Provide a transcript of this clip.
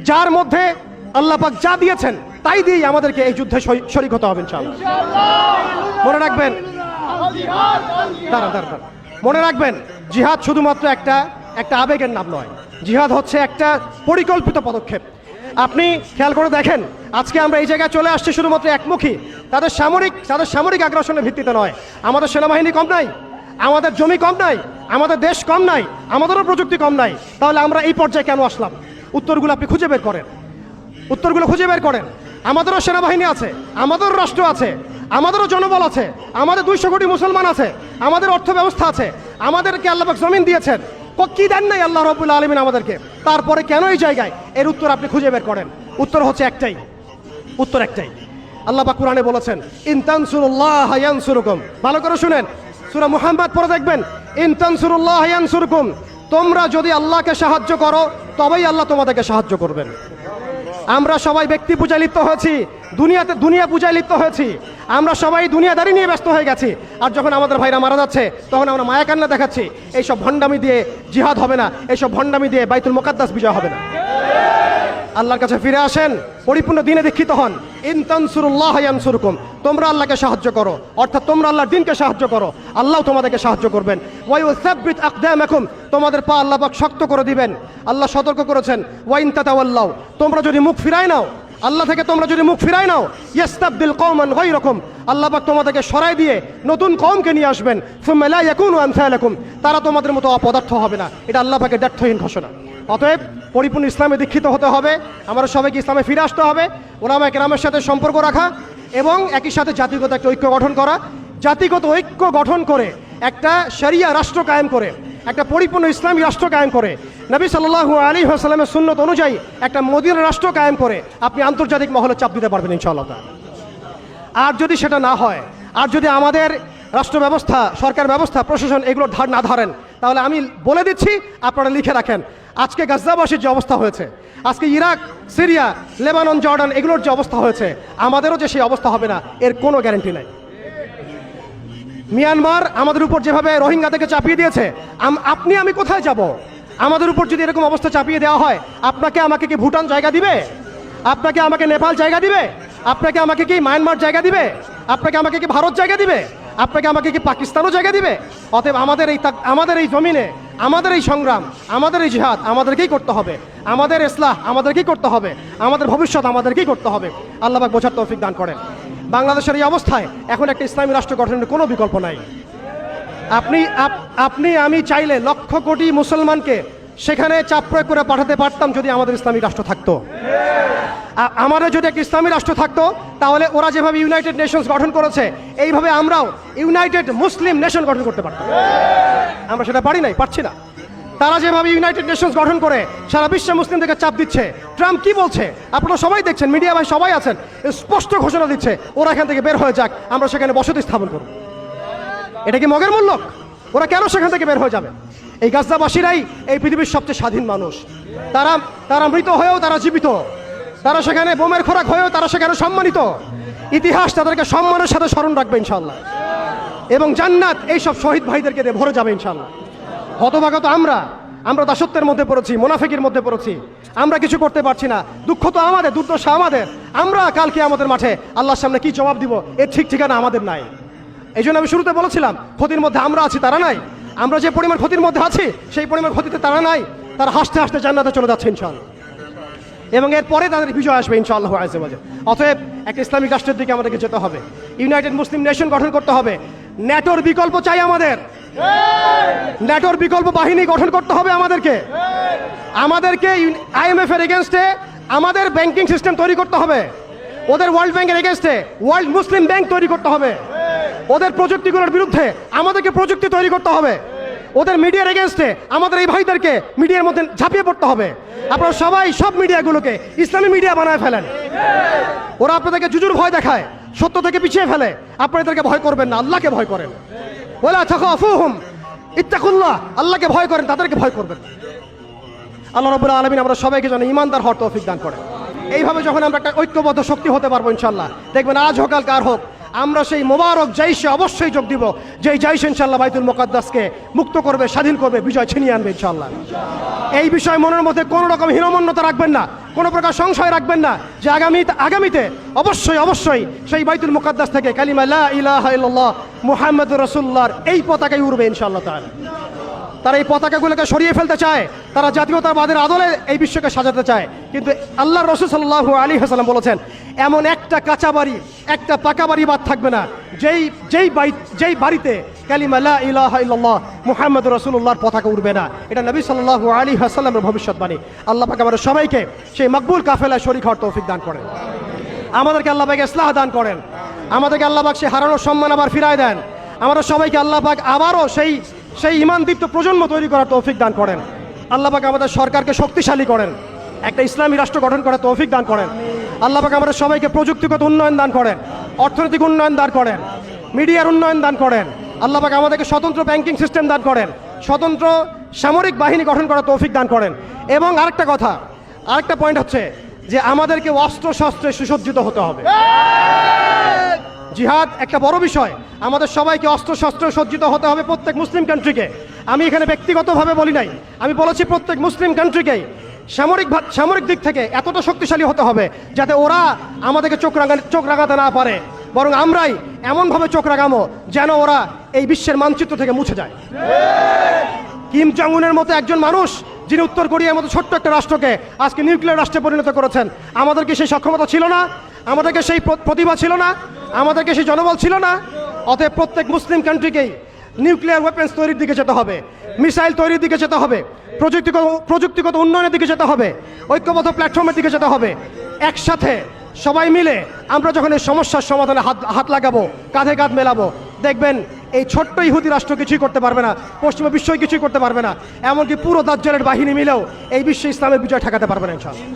যার মধ্যে আল্লাহ পাক যা দিয়েছেন তাই দিয়েই আমাদেরকে এই যুদ্ধে শরি- শরিক হতে হবে ইনশাআল্লাহ। মনে রাখবেন? দাঁড়ান দাঁড়ান দাঁড়ান। মনে রাখবেন জিহাদ শুধুমাত্র একটা একটা আবেগের নাম নয়। জিহাদ হচ্ছে একটা পরিকল্পিত পদক্ষেপ। আপনি খেয়াল করে দেখেন আজকে আমরা এই জায়গায় চলে আসছি শুধুমাত্র একমুখী। তাদের সামরিক তাদের সামরিক আগ্রাসনের ভিত্তিতে নয়। আমাদের সেনাবাহিনী কম নাই আমাদের জমি কম নাই আমাদের দেশ কম নাই আমাদেরও প্রযুক্তি কম নাই। তাহলে আমরা এই পর্যায়ে কেন আসলাম? উত্তরগুলো আপনি খুঁজে বের করেন। উত্তরগুলো খুঁজে বের করেন। আমাদেরও সেনাবাহিনী আছে, আমাদেরও রাষ্ট্র আছে, আমাদেরও জনবল আছে, আমাদের দুইশো কোটি মুসলমান আছে, আমাদের অর্থ ব্যবস্থা আছে, আমাদেরকে আল্লাহ জমিন দিয়েছেন। ক- দেন নাই আল্লাহ রবুল্লা আলমিন আমাদেরকে? তারপরে কেন এই জায়গায়? এর উত্তর আপনি খুঁজে বের করেন। উত্তর হচ্ছে একটাই। উত্তর একটাই। আল্লাহ পাক কোরআনে বলেছেন ইনতানসুরুল্লাহ ভালো করে শুনেন। সূরা মুহাম্মদ পড়ে দেখবেন ইনতানসুরুল্লাহ ইয়ানসুরুকুম। তোমরা যদি আল্লাহকে সাহায্য করো, তবেই আল্লাহ তোমাদেরকে সাহায্য করবেন। আমরা সবাই ব্যক্তি পূজায় লিপ্ত হয়েছি, দুনিয়াতে দুনিয়া পূজায় লিপ্ত হয়েছি। আমরা সবাই দুনিয়াদারি নিয়ে ব্যস্ত হয়ে গেছি। আর যখন আমাদের ভাইরা মারা যাচ্ছে, তখন আমরা মায়াকান্না দেখাচ্ছি। এইসব ভণ্ডামি দিয়ে জিহাদ হবে না, এইসব ভণ্ডামি দিয়ে বাইতুল মোকাদ্দাস বিজয় হবে না। আল্লাহর কাছে ফিরে আসেন, পরিপূর্ণ দিনে দীক্ষিত হন। ইনতানসুরুল্লাহ ইয়ানসুরকুম, তোমরা আল্লাহকে সাহায্য করো। অর্থাৎ তোমরা আল্লাহর দিনকে সাহায্য করো। আল্লাহ তোমাদেরকে সাহায্য করবেন। ওয়াইউসাব্বিত আকদামাকুম, তোমাদের পা আল্লাহ পাক শক্ত করে দিবেন। আল্লাহ সতর্ক করেছেন ওয়াইন তাতাওয়াল্লাহ তোমরা যদি মুখ ফিরায় নাও, আল্লাহ থেকে তোমরা যদি মুখ ফিরায় নাও, ইয়াস্তাবদিল কওমান গায়রাকুম আল্লাহ পাক তোমাদেরকে সরাই দিয়ে নতুন কওমকে নিয়ে আসবেন। সুম্মা লা ইয়াকুনু আমসালাকুম তারা তোমাদের মতো অপদার্থ হবে না। এটা আল্লাহ পাকের ব্যর্থহীন ঘোষণা। অতএব পরিপূর্ণ ইসলামে দীক্ষিত হতে হবে, আমরা সবাইকে ইসলামে ফিরে আসতে হবে ওলামা কেরামের সাথে সম্পর্ক রাখা এবং একই সাথে জাতিগত একটা ঐক্য গঠন করা। জাতিগত ঐক্য গঠন করে একটা শরিয়া রাষ্ট্র কায়েম করে, একটা পরিপূর্ণ ইসলামী রাষ্ট্র কায়েম করে। নবী সাল্লাল্লাহু আলী হাসালামের সুন্নত অনুযায়ী একটা মদিনা রাষ্ট্র কায়েম করে, আপনি আন্তর্জাতিক মহলে চাপ দিতে পারবেন ইনশাআল্লাহ আর যদি সেটা না হয়, আর যদি আমাদের রাষ্ট্র ব্যবস্থা, সরকার ব্যবস্থা, প্রশাসন এগুলো ধার না ধরেন, তাহলে আমি বলে দিচ্ছি, আপনারা লিখে রাখেন। আজকে গাজ্জাবাসীর যে অবস্থা হয়েছে, আজকে ইরাক, সিরিয়া, লেবানন, জর্ডান, এগুলোর যে অবস্থা হয়েছে, আমাদেরও যে সেই অবস্থা হবে না, এর কোনো গ্যারেন্টি নাই। মিয়ানমার আমাদের উপর যেভাবে রোহিঙ্গাদেরকে চাপিয়ে দিয়েছে আপনি, আমি কোথায় যাব? আমাদের উপর যদি এরকম অবস্থা চাপিয়ে দেওয়া হয়, আপনাকে আমাকে কি ভুটান জায়গা দিবে? আপনাকে আমাকে নেপাল জায়গা দিবে? আপনাকে আমাকে কি মায়ানমার জায়গা দিবে? আপনাকে আমাকে কি ভারত জায়গা দিবে? আপনাকে আমাকে কি পাকিস্তানও জায়গা দিবে? অতএব আমাদের এই আমাদের এই জমিনে, আমাদের এই সংগ্রাম, আমাদের এই জিহাদ আমাদেরকেই করতে হবে। আমাদের ইসলাহ আমাদেরকেই করতে হবে। আমাদের ভবিষ্যৎ আমাদেরকেই করতে হবে। আল্লাহ পাক বোঝার তৌফিক দান করেন। বাংলাদেশের এই অবস্থায় এখন একটা ইসলামী রাষ্ট্র গঠনের কোনো বিকল্প নাই। আপনি, আপ- আপনি আমি চাইলে লক্ষ কোটি মুসলমানকে সেখানে চাপ প্রয়োগ করে পাঠাতে পারতাম যদি আমাদের ইসলামিক রাষ্ট্র থাকতো। আমাদের যদি একটা ইসলামী রাষ্ট্র থাকতো, তাহলে ওরা যেভাবে ইউনাইটেড নেশনস গঠন করেছে, এইভাবে আমরাও ইউনাইটেড মুসলিম নেশন গঠন করতে পারতাম। আমরা সেটা পারি নাই, পারছি না। তারা যেভাবে ইউনাইটেড নেশনস গঠন করে, সারা বিশ্বে মুসলিমদেরকে চাপ দিচ্ছে। ট্রাম্প কি বলছে? আপনারা সবাই দেখছেন, মিডিয়া ভাই সবাই আছেন, স্পষ্ট ঘোষণা দিচ্ছে, ওরা এখান থেকে বের হয়ে যাক, আমরা সেখানে বসতি স্থাপন করব। এটা কি মগের মূল্য? ওরা কেন সেখান থেকে বের হয়ে যাবে? এই গাজদাবাসীরাই এই পৃথিবীর সবচেয়ে স্বাধীন মানুষ। তারা তারা মৃত হয়েও তারা জীবিত। তারা সেখানে বোমের খোরাক হয়েও তারা সেখানে সম্মানিত। ইতিহাস তাদেরকে সম্মানের সাথে স্মরণ রাখবে ইনশাল্লাহ এবং জান্নাত এই সব শহীদ ভাইদেরকে দিয়ে ভরে যাবে ইনশাল্লাহ হতভাগত আমরা আমরা দাসত্বের মধ্যে পড়েছি, মোনাফেকের মধ্যে পড়েছি। আমরা কিছু করতে পারছি না। দুঃখ তো আমাদের, দুর্দশা আমাদের। আমরা কালকে আমাদের মাঠে আল্লাহর সামনে কি জবাব দিব, এর ঠিক ঠিকানা আমাদের নাই। এই জন্য আমি শুরুতে বলেছিলাম, ক্ষতির মধ্যে আমরা আছি, তারা নাই। আমরা যে পরিমাণ ক্ষতির মধ্যে আছি, সেই পরিমাণ ক্ষতিতে তারা নাই। তারা হাসতে হাসতে জান্নাতে চলে যাচ্ছে ইনশাল্লাহ এবং এরপরে তাদের বিজয় আসবে ইনশাআল্লাহ আজেবাজে অতএব একটা ইসলামিক রাষ্ট্রের দিকে আমাদেরকে যেতে হবে। ইউনাইটেড মুসলিম নেশন গঠন করতে হবে। ন্যাটোর বিকল্প চাই আমাদের। ন্যাটোর বিকল্প বাহিনী গঠন করতে হবে আমাদেরকে। আমাদেরকে আইএমএফ এর এগেনস্টে আমাদের ব্যাংকিং সিস্টেম তৈরি করতে হবে। ওদের ওয়ার্ল্ড ব্যাংকের এগেনস্টে ওয়ার্ল্ড মুসলিম ব্যাংক তৈরি করতে হবে। ওদের প্রযুক্তিগুলোর বিরুদ্ধে আমাদেরকে প্রযুক্তি তৈরি করতে হবে। ওদের মিডিয়ার এগেনস্টে আমাদের এই ভাইদেরকে মিডিয়ার মধ্যে ঝাঁপিয়ে পড়তে হবে। আপনারা সবাই সব মিডিয়াগুলোকে ইসলামী মিডিয়া বানায় ফেলেন। ওরা আপনাদেরকে জুজুর ভয় দেখায়, সত্য থেকে পিছিয়ে ফেলে। আপনারা এদেরকে ভয় করবেন না, আল্লাহকে ভয় করেন। ওলা থাকুম ইত্তাকুল্লাহ, আল্লাহকে ভয় করেন, তাদেরকে ভয় করবেন। আল্লাহ রবুল্লা আলমিন আমরা সবাইকে যেন ইমানদার হওয়ার তৌফিক দান করেন। এইভাবে যখন আমরা একটা ঐক্যবদ্ধ শক্তি হতে পারব ইনশাল্লাহ দেখবেন আজ হোক কার হোক আমরা সেই মোবারক জাইশে অবশ্যই যোগ দিব যে জাইশ ইনশাল্লাহ বাইতুল মোকাদ্দাসকে মুক্ত করবে, স্বাধীন করবে, বিজয় ছিনিয়ে আনবে ইনশাল্লাহ এই বিষয়ে মনের মধ্যে কোনো রকম হীনমন্যতা রাখবেন না, কোনো প্রকার সংশয় রাখবেন না, যে আগামী আগামীতে অবশ্যই অবশ্যই সেই বাইতুল মোকাদ্দাস থেকে কালিমা ইলাহ মুহাম্মদ রসুল্লাহর এই পতাকাই উড়বে ইনশাল্লাহ তাআলা। তারা এই পতাকাগুলোকে সরিয়ে ফেলতে চায়। তারা জাতীয়তাবাদের আদলে এই বিশ্বকে সাজাতে চায়। কিন্তু আল্লাহ রসুল সাল্লাহু আলী হাসালাম বলেছেন, এমন একটা কাঁচা বাড়ি, একটা পাকা বাড়ি বাদ থাকবে না। যেই যেই বাড়ি যেই বাড়িতে কালিমা লা ইলাহা মুহাম্মদ রসুল্লাহর পতাকা উঠবে না। এটা নবী সাল্লাল্লাহু আলী হাসাল্লামের ভবিষ্যৎবাণী। আল্লাহ পাক আমাদের সবাইকে সেই মকবুল কাফেলায় শরিক হওয়ার তৌফিক দান করেন। আমাদেরকে আল্লাহ পাক ইসলাহ দান করেন। আমাদেরকে আল্লাহ পাক সেই হারানোর সম্মান আবার ফিরায় দেন। আমাদের সবাইকে আল্লাহ পাক আবারও সেই সেই ইমানদীপ্ত প্রজন্ম তৈরি করার তৌফিক দান করেন। আল্লাহ পাক আমাদের সরকারকে শক্তিশালী করেন। একটা ইসলামী রাষ্ট্র গঠন করার তৌফিক দান করেন। আল্লাহ পাক আমাদের সবাইকে প্রযুক্তিগত উন্নয়ন দান করেন, অর্থনৈতিক উন্নয়ন দান করেন, মিডিয়ার উন্নয়ন দান করেন। আল্লাহ পাক আমাদেরকে স্বতন্ত্র ব্যাংকিং সিস্টেম দান করেন, স্বতন্ত্র সামরিক বাহিনী গঠন করার তৌফিক দান করেন। এবং আরেকটা কথা, আরেকটা পয়েন্ট হচ্ছে যে আমাদেরকে অস্ত্র শস্ত্রে সুসজ্জিত হতে হবে। জিহাদ একটা বড় বিষয়। আমাদের সবাইকে অস্ত্র শস্ত্র সজ্জিত হতে হবে প্রত্যেক মুসলিম কান্ট্রিকে আমি এখানে ব্যক্তিগতভাবে বলি নাই। আমি বলেছি প্রত্যেক মুসলিম কান্ট্রিকেই সামরিক সামরিক দিক থেকে এতটা শক্তিশালী হতে হবে যাতে ওরা আমাদেরকে চোখ রাঙা চোখ রাঙাতে না পারে। বরং আমরাই এমনভাবে চোখ রাঙামো যেন ওরা এই বিশ্বের মানচিত্র থেকে মুছে যায়। কিম উনের মতো একজন মানুষ, যিনি উত্তর কোরিয়ার মতো ছোট্ট একটা রাষ্ট্রকে আজকে নিউক্লিয়ার রাষ্ট্রে পরিণত করেছেন আমাদেরকে সেই সক্ষমতা ছিল না? আমাদেরকে সেই প্রতিভা ছিল না, আমাদেরকে সেই জনবল ছিল না, অতএব প্রত্যেক মুসলিম কান্ট্রিকেই নিউক্লিয়ার ওয়েপেন্স তৈরির দিকে যেতে হবে মিসাইল তৈরির দিকে যেতে হবে, প্রযুক্তিগত প্রযুক্তিগত উন্নয়নের দিকে যেতে হবে, ঐক্যবদ্ধ প্ল্যাটফর্মের দিকে যেতে হবে। একসাথে সবাই মিলে আমরা যখন এই সমস্যার সমাধানে হাত হাত লাগাবো, কাঁধে কাঁধ মেলাবো, দেখবেন এই ছোট্ট ইহুদি রাষ্ট্র কিছুই করতে পারবে না, পশ্চিমা বিশ্ব কিছুই করতে পারবে না, এমনকি পুরো দাজ্জালের বাহিনী মিলেও এই বিশ্বে ইসলামের বিজয় ঠেকাতে পারবে না, ইনশাআল্লাহ।